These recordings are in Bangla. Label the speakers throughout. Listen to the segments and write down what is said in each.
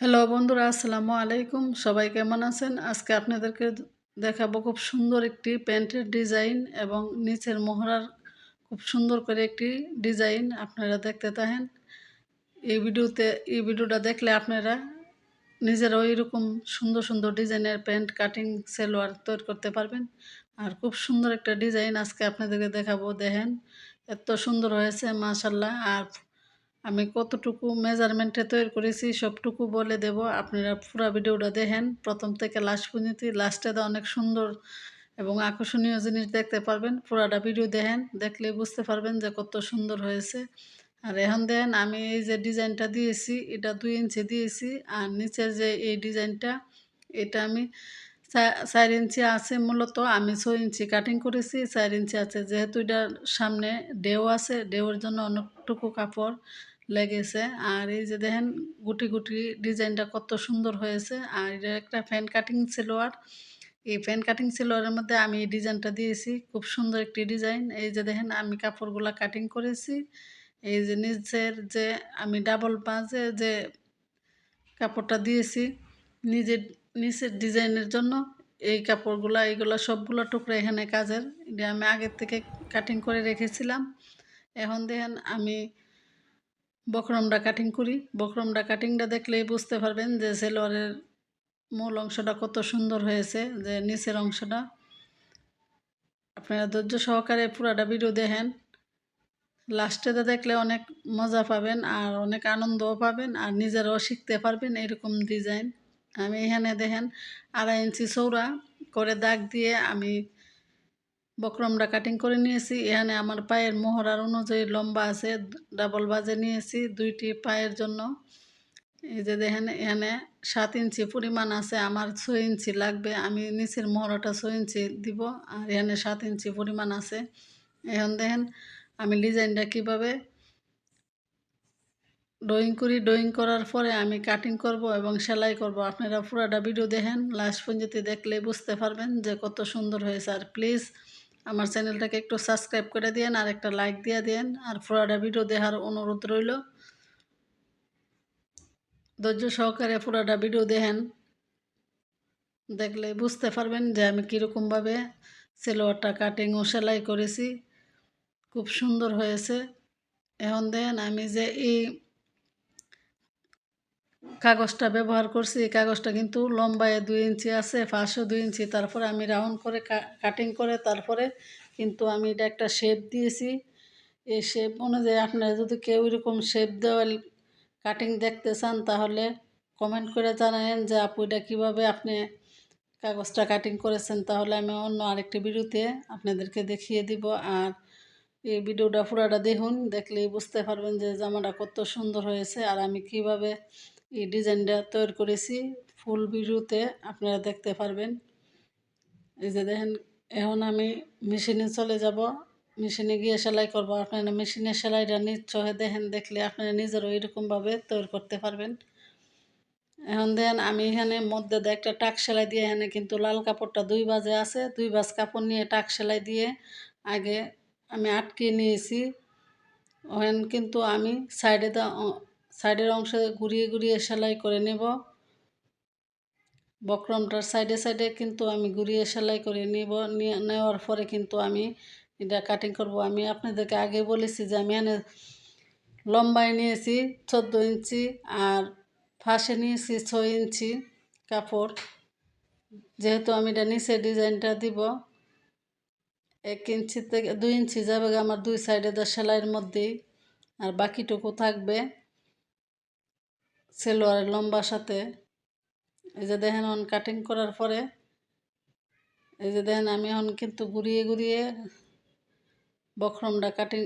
Speaker 1: হ্যালো বন্ধুরা, আসসালামু আলাইকুম। সবাই কেমন আছেন? আজকে আপনাদেরকে দেখাবো খুব সুন্দর একটি প্যান্টের ডিজাইন এবং নিচের মোহরার খুব সুন্দর করে একটি ডিজাইন আপনারা দেখতে থাকেন। এই ভিডিওতে, এই ভিডিওটা দেখলে আপনারা নিজেরাও এরকম সুন্দর সুন্দর ডিজাইনের প্যান্ট, কাটিং, সেলোয়ার তৈরি করতে পারবেন। আর খুব সুন্দর একটা ডিজাইন আজকে আপনাদেরকে দেখাবো। দেখেন, এত সুন্দর হয়েছে মাশাল্লাহ আর আমি কতটুকু মেজারমেন্টে তৈরি করেছি সবটুকু বলে দেব। আপনারা পুরো ভিডিওটা দেখেন। প্রথম থেকে লাস্ট পর্যন্ত লাস্টে তো অনেক সুন্দর এবং আকর্ষণীয় জিনিস দেখতে পারবেন। পুরাটা ভিডিও দেখেন। দেখলে বুঝতে পারবেন যে কত সুন্দর হয়েছে। আর এখন দেখেন আমি এই যে ডিজাইনটা দিয়েছি, এটা দুই ইঞ্চি দিয়েছি আর নিচের যে এই ডিজাইনটা এটা আমি চার ইঞ্চি আছে মূলত। আমি ছয় ইঞ্চি কাটিং করেছি। চার ইঞ্চি আছে যেহেতু এটার সামনে ডেও আছে। ডেওর জন্য অনেকটুকু কাপড়। লেগেছে। আর এই যে দেখেন, গুটি গুটি ডিজাইনটা কত সুন্দর হয়েছে। আর এটা একটা ফ্যান কাটিং সিলোয়ার এই ফ্যান কাটিং সিলোয়ারের মধ্যে আমি এই ডিজাইনটা দিয়েছি। খুব সুন্দর একটি ডিজাইন। এই যে দেখেন, আমি কাপড়গুলো কাটিং করেছি। এই যে নিজের যে আমি ডাবল বাজে যে কাপড়টা দিয়েছি, নিজের নিচের ডিজাইনের জন্য এই কাপড়গুলো, এইগুলো সবগুলো টুকরা এখানে কাজের। এটা আমি আগের থেকে কাটিং করে রেখেছিলাম। এখন দেখেন, আমি বকরমটা কাটিং করি। বকরমটা কাটিংটা দেখলেই বুঝতে পারবেন যে সেলোয়ারের মূল অংশটা কত সুন্দর হয়েছে, যে নিচের অংশটা। আপনারা ধৈর্য সহকারে পুরাটা ভিডিও দেখেন। লাস্টেতে দেখলে অনেক মজা পাবেন আর অনেক আনন্দও পাবেন আর নিজেরাও শিখতে পারবেন এরকম ডিজাইন আমি এখানে দেখেন আড়াই ইঞ্চি চৌড়া করে দাগ দিয়ে আমি বক্রমটা কাটিং করে নিয়েছি। এখানে আমার পায়ের মোহরার অনুযায়ী লম্বা আছে ডাবল বাজে নিয়েছি দুইটি পায়ের জন্য। এই যে দেখেন, এখানে সাত ইঞ্চি পরিমাণ আছে, আমার ছয় ইঞ্চি লাগবে, আমি নিচের মোহরাটা ছয় ইঞ্চি দিব, আর এখানে সাত ইঞ্চি পরিমাণ আছে। এখন দেখেন, আমি ডিজাইনটা কীভাবে ড্রয়িং করি ড্রয়িং করার পরে আমি কাটিং করব এবং সেলাই করব। আপনারা পুরাটা ভিডিও দেখেন লাস্ট পর্যন্ত দেখলে বুঝতে পারবেন যে কত সুন্দর হয়েছে। আর প্লিজ আমার চ্যানেলটাকে একটু সাবস্ক্রাইব করে দিন আর একটা লাইক দিয়ে দিন আর পুরাটা ভিডিও দেখার অনুরোধ রইল। ধৈর্য সহকারে পুরাটা ভিডিও দেখেন। দেখলে বুঝতে পারবেন যে আমি কীরকমভাবে সেলোয়ারটা কাটিং ও সেলাই করেছি। খুব সুন্দর হয়েছে। এখন দেখেন আমি যে এই কাগজটা ব্যবহার করছি। এই কাগজটা কিন্তু লম্বায় দুই ইঞ্চি আছে ফাঁসও দুই ইঞ্চি। তারপরে আমি রাউন্ড করে কাটিং করে তারপরে কিন্তু আমি এটা একটা শেপ দিয়েছি। এই শেপ অনুযায়ী আপনারা যদি কেউ এরকম শেপ দেওয়া কাটিং দেখতে চান, তাহলে কমেন্ট করে জানাবেন যে, আপু, এটা কীভাবে আপনি কাগজটা কাটিং করেছেন? তাহলে আমি অন্য আরেকটি ভিডিওতে আপনাদেরকে দেখিয়ে দিব। আর এই ভিডিওটা পুরাটা দেখুন, দেখলেই বুঝতে পারবেন যে জামাটা কত সুন্দর হয়েছে আর আমি কীভাবে এই ডিজাইনটা তৈরি করেছি। ফুল ভিডিওতে আপনারা দেখতে পারবেন। এই যে দেখেন, এখন আমি মেশিনে চলে যাব। মেশিনে গিয়ে সেলাই করব। আপনারা মেশিনে সেলাইটা নিশ্চয় দেখেন, দেখলে আপনারা নিজেরও এরকমভাবে তৈরি করতে পারবেন। এখন দেন আমি এখানে মধ্যে একটা টাক সেলাই দিয়ে এখানে কিন্তু লাল কাপড়টা দুই বাজে আছে। দুই বাজ কাপড় নিয়ে টাক সেলাই দিয়ে আগে আমি আটকে নিয়েছি। ওখানে কিন্তু আমি সাইডে সাইডের অংশে ঘুরিয়ে ঘুরিয়ে সেলাই করে নেব। বক্রমটার সাইডে সাইডে কিন্তু আমি ঘুরিয়ে সেলাই করে নেব। নেওয়ার পরে কিন্তু আমি এটা কাটিং করব। আমি আপনাদেরকে আগে বলেছি যে আমি এনে লম্বায় নিয়েছি চোদ্দ ইঞ্চি আর ফাঁসে নিয়েছি ছয় ইঞ্চি কাপড়। যেহেতু আমি এটা নিচে ডিজাইনটা দিব এক ইঞ্চি থেকে দুই ইঞ্চি যাবে আমার দুই সাইডে দা সেলাইয়ের মধ্যেই। আর বাকিটুকু থাকবে সেলোয়ারের লম্বার সাথে। এই যে দেখেন অন কাটিং করার পরে, এই যে দেখেন আমি এখন কিন্তু ঘুরিয়ে ঘুরিয়ে বক্রমটা কাটিং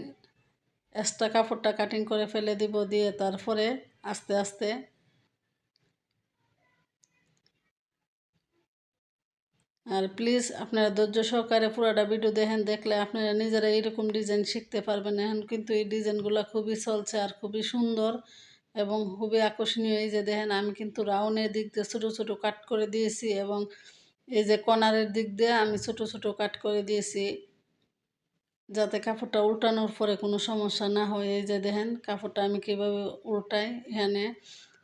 Speaker 1: এক্সট্রা কাপড়টা কাটিং করে ফেলে দিব দিয়ে তারপরে আস্তে আস্তে আর প্লিজ আপনারা ধৈর্য সহকারে পুরোটা ভিডিও দেখেন, দেখলে আপনারা নিজেরা এইরকম ডিজাইন শিখতে পারবেন। এখন কিন্তু এই ডিজাইনগুলো খুবই চলছে আর খুবই সুন্দর এবং খুবই আকর্ষণীয়। এই যে দেখেন, আমি কিন্তু রাউনের দিক দিয়ে ছোটো ছোটো কাট করে দিয়েছি এবং এই যে কনারের দিক দিয়ে আমি ছোটো ছোটো কাট করে দিয়েছি যাতে কাপড়টা উল্টানোর পরে কোনো সমস্যা না হয়। এই যে দেখেন, কাপড়টা আমি কীভাবে উল্টাই, এখানে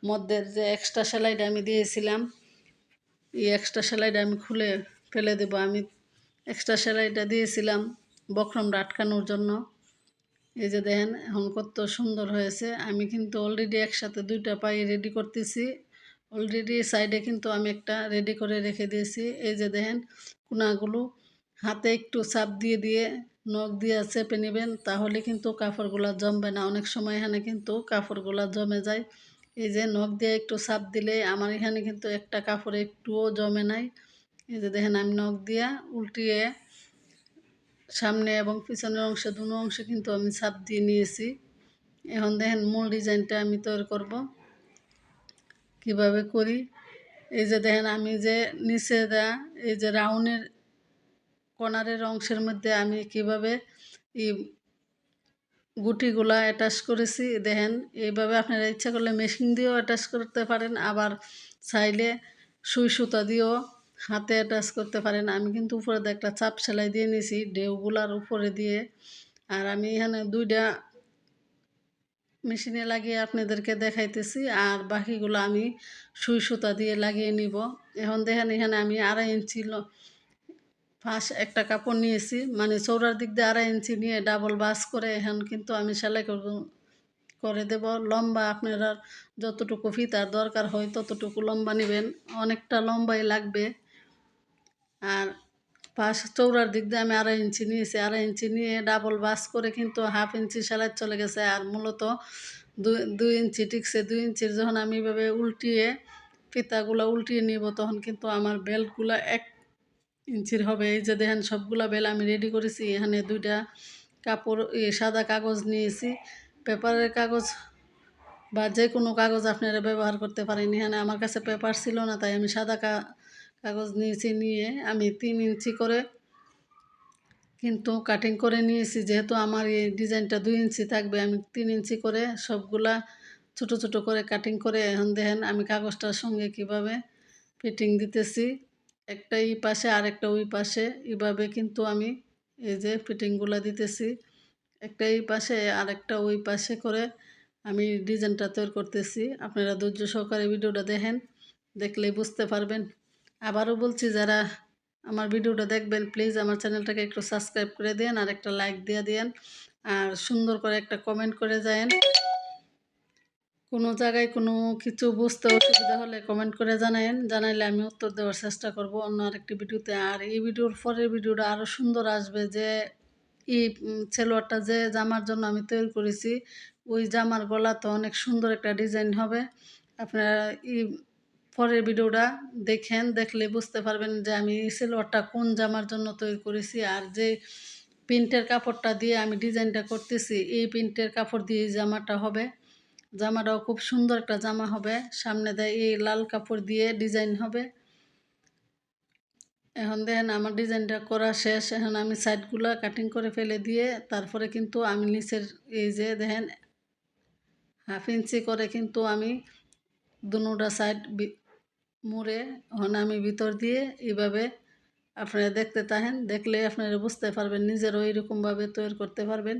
Speaker 1: মধ্যের যে এক্সট্রা সেলাইটা আমি দিয়েছিলাম, এই এক্সট্রা সেলাইটা আমি খুলে ফেলে দেব। আমি এক্সট্রা সেলাইটা দিয়েছিলাম বক্রমটা আটকানোর জন্য। এই যে দেখেন, এখন কত সুন্দর হয়েছে। আমি কিন্তু অলরেডি একসাথে দুইটা পাই রেডি করতেছি। অলরেডি সাইডে কিন্তু আমি একটা রেডি করে রেখে দিয়েছি। এই যে দেখেন, কোনাগুলো হাতে একটু চাপ দিয়ে দিয়ে নখ দিয়ে চেপে নেবেন, তাহলে কিন্তু কাপড়গুলো জমবে না। অনেক সময় এখানে কিন্তু কাপড়গুলো জমে যায়। এই যে নখ দিয়ে একটু চাপ দিলে আমার এখানে কিন্তু একটা কাপড় একটুও জমে নাই। এই যে দেখেন, আমি নখ দিয়া উল্টিয়ে সামনে এবং পিছনের অংশে, দুনো অংশে কিন্তু আমি ছাপ দিয়ে নিয়েছি। এখন দেখেন, মূল ডিজাইনটা আমি তৈরি করব। কীভাবে করি? এই যে দেখেন, আমি যে নিচে দেয়া এই যে রাউন্ডের কর্নারের অংশের মধ্যে আমি কীভাবে এই গুটিগুলা অ্যাটাচ করেছি, দেখেন, এইভাবে আপনারা ইচ্ছা করলে মেশিন দিয়েও অ্যাটাচ করতে পারেন। আবার চাইলে সুই সুতা দিয়েও হাতে অ্যাটাচ করতে পারেন আমি কিন্তু উপরে একটা চাপ সেলাই দিয়ে নিয়েছি ঢেউগুলার উপরে দিয়ে। আর আমি এখানে দুইটা মেশিনে লাগিয়ে আপনাদেরকে দেখাইতেছি, আর বাকিগুলো আমি সুই সুতা দিয়ে লাগিয়ে নিব। এখন দেখেন এখানে আমি আড়াই ইঞ্চি ফার্স্ট একটা কাপড় নিয়েছি মানে চৌড়ার দিক দিয়ে আড়াই ইঞ্চি নিয়ে ডাবল বাস করে এখন কিন্তু আমি সেলাই করব করে দেব। লম্বা আপনারা যতটুকু ফিতার দরকার হয় ততটুকু লম্বা নেবেন। অনেকটা লম্বাই লাগবে। আর পাশ চৌড়ার দিক দিয়ে আমি আড়াই ইঞ্চি নিয়েছি। আড়াই ইঞ্চি নিয়ে ডাবল বাস করে কিন্তু হাফ ইঞ্চি সেলাই চলে গেছে। আর মূলত দুই দুই ইঞ্চি টিকছে। দুই ইঞ্চির যখন আমি এভাবে উল্টিয়ে ফিতাগুলো উল্টিয়ে নিব, তখন কিন্তু আমার বেল্টগুলো এক ইঞ্চির হবে। এই যে দেখেন সবগুলা বেল আমি রেডি করেছি। এখানে দুইটা কাপড় সাদা কাগজ নিয়েছি। পেপারের কাগজ বা যে কোনো কাগজ আপনারা ব্যবহার করতে পারেন। এখানে আমার কাছে পেপার ছিল না, তাই আমি সাদা কাগজ নিয়েছি নিয়ে আমি তিন ইঞ্চি করে কিন্তু কাটিং করে নিয়েছি। যেহেতু আমার এই ডিজাইনটা দুই ইঞ্চি থাকবে, আমি তিন ইঞ্চি করে সবগুলা ছোট ছোট করে কাটিং করে এখন দেখেন আমি কাগজটার সঙ্গে কীভাবে ফিটিং দিতেছি। একটা এই পাশে আর একটা ওই পাশে এইভাবে কিন্তু আমি এই যে ফিটিংগুলো দিতেছি। একটা এই পাশে আর একটা ওই পাশে করে আমি ডিজাইনটা তৈরি করতেছি। আপনারা ধৈর্য সহকারে ভিডিওটা দেখেন দেখলেই বুঝতে পারবেন। আবারও বলছি, যারা আমার ভিডিওটা দেখবেন প্লিজ আমার চ্যানেলটাকে একটু সাবস্ক্রাইব করে দেন আর একটা লাইক দিয়ে দেন। আর সুন্দর করে একটা কমেন্ট করে যায়েন কোনো জায়গায় কোনো কিছু বুঝতে অসুবিধা হলে কমেন্ট করে জানায়েন। জানাইলে আমি উত্তর দেওয়ার চেষ্টা করব অন্য আরেকটি ভিডিওতে। আর এই ভিডিওর পরের ভিডিওটা আরও সুন্দর আসবে যে, এই সেলোয়ারটা যে জামার জন্য আমি তৈরি করেছি, ওই জামার গলা তো অনেক সুন্দর একটা ডিজাইন হবে। আপনারা এই পরের ভিডিওটা দেখেন, দেখলে বুঝতে পারবেন যে আমি সেলোয়ারটা কোন জামার জন্য তৈরি করেছি আর যে প্রিন্টের কাপড়টা দিয়ে আমি ডিজাইনটা করতেছি, এই প্রিন্টের কাপড় দিয়ে জামাটা হবে। জামাটাও খুব সুন্দর একটা জামা হবে। সামনে দেয় এই লাল কাপড় দিয়ে ডিজাইন হবে। এখন দেখেন আমার ডিজাইনটা করা শেষ। এখন আমি সাইডগুলো কাটিং করে ফেলে দিয়ে তারপরে কিন্তু আমি নিচের এই যে দেখেন, হাফ ইঞ্চি করে কিন্তু আমি দুটা সাইড মুড়ে এখন আমি ভিতর দিয়ে এইভাবে আপনারা দেখতে থাকেন দেখলে আপনারা বুঝতে পারবেন, নিজেরও এইরকমভাবে তৈরি করতে পারবেন।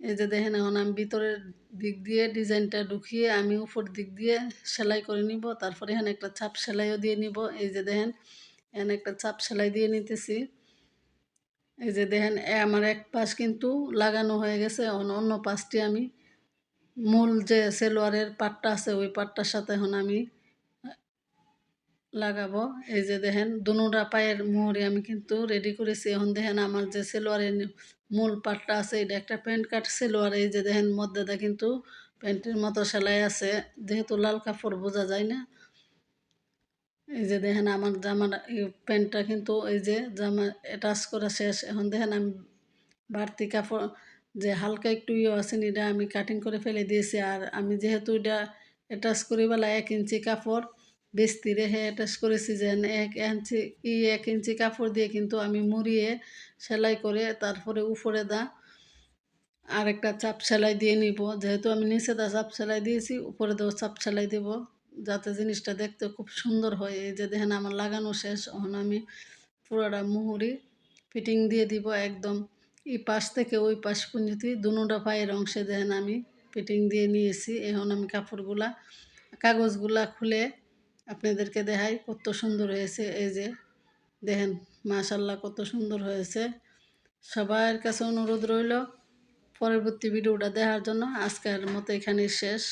Speaker 1: এই যে দেখেন, এখন আমি ভিতরের দিক দিয়ে ডিজাইনটা ঢুকিয়ে আমি উপর দিক দিয়ে সেলাই করে নিব, তারপরে এখানে একটা চাপ সেলাইও দিয়ে নিব। এই যে দেখেন, এখানে একটা চাপ সেলাই দিয়ে নিতেছি। এই যে দেখেন আমার এক পাশ কিন্তু লাগানো হয়ে গেছে অন্য পাশটি আমি মূল যে সেলোয়ারের পাটটা আছে, ওই পাটটার সাথে এখন আমি লাগাবো। এই যে দেখেন দুটা পায়ের মোহরে আমি কিন্তু রেডি করেছি। এখন দেখেন আমার যে সেলোয়ারের মূল পাটটা আছে, এটা একটা প্যান্ট কাট সেলোয়ার। এই যে দেখেন, মধ্যেটা কিন্তু প্যান্টের মতো সেলাই আছে। যেহেতু লাল কাপড় বোঝা যায় না। এই যে দেখেন, আমার জামার প্যান্টটা কিন্তু এই যে জামা অ্যাটাচ করা শেষ। এখন দেখেন, আমি বাড়তি কাপড়, যে হালকা একটু ইয়ে আছে এটা আমি কাটিং করে ফেলে দিয়েছি। আর আমি যেহেতু এটা অ্যাটাচ করি বেলা এক ইঞ্চি কাপড় বেস্তি রেখে অ্যাটাচ করেছি যে এক ইঞ্চি ই এক ইঞ্চি কাপড় দিয়ে কিন্তু আমি মুড়িয়ে সেলাই করে তারপরে উপরে দা আর একটা চাপ সেলাই দিয়ে নিব। যেহেতু আমি নিচে দা চাপ সেলাই দিয়েছি, উপরে দেও চাপ সেলাই দেব যাতে জিনিসটা দেখতে খুব সুন্দর হয়। এই যে দেখেন আমার লাগানো শেষ, এখন আমি পুরোটা মুহুরি ফিটিং দিয়ে দিব একদম এই পাশ থেকে ওই পাশ পর্যন্ত দুটা পায়ের অংশে দেখেন আমি ফিটিং দিয়ে নিয়েছি। এখন আমি কাপড়গুলা, কাগজগুলা খুলে আপনাদেরকে দেখাই কত সুন্দর হয়েছে, এই যে দেখেন মাশাল্লাহ কত সুন্দর হয়েছে। সবার কাছে অনুরোধ রইল, পরবর্তী ভিডিওটা দেখার জন্য আজকের মতো এখানেই শেষ।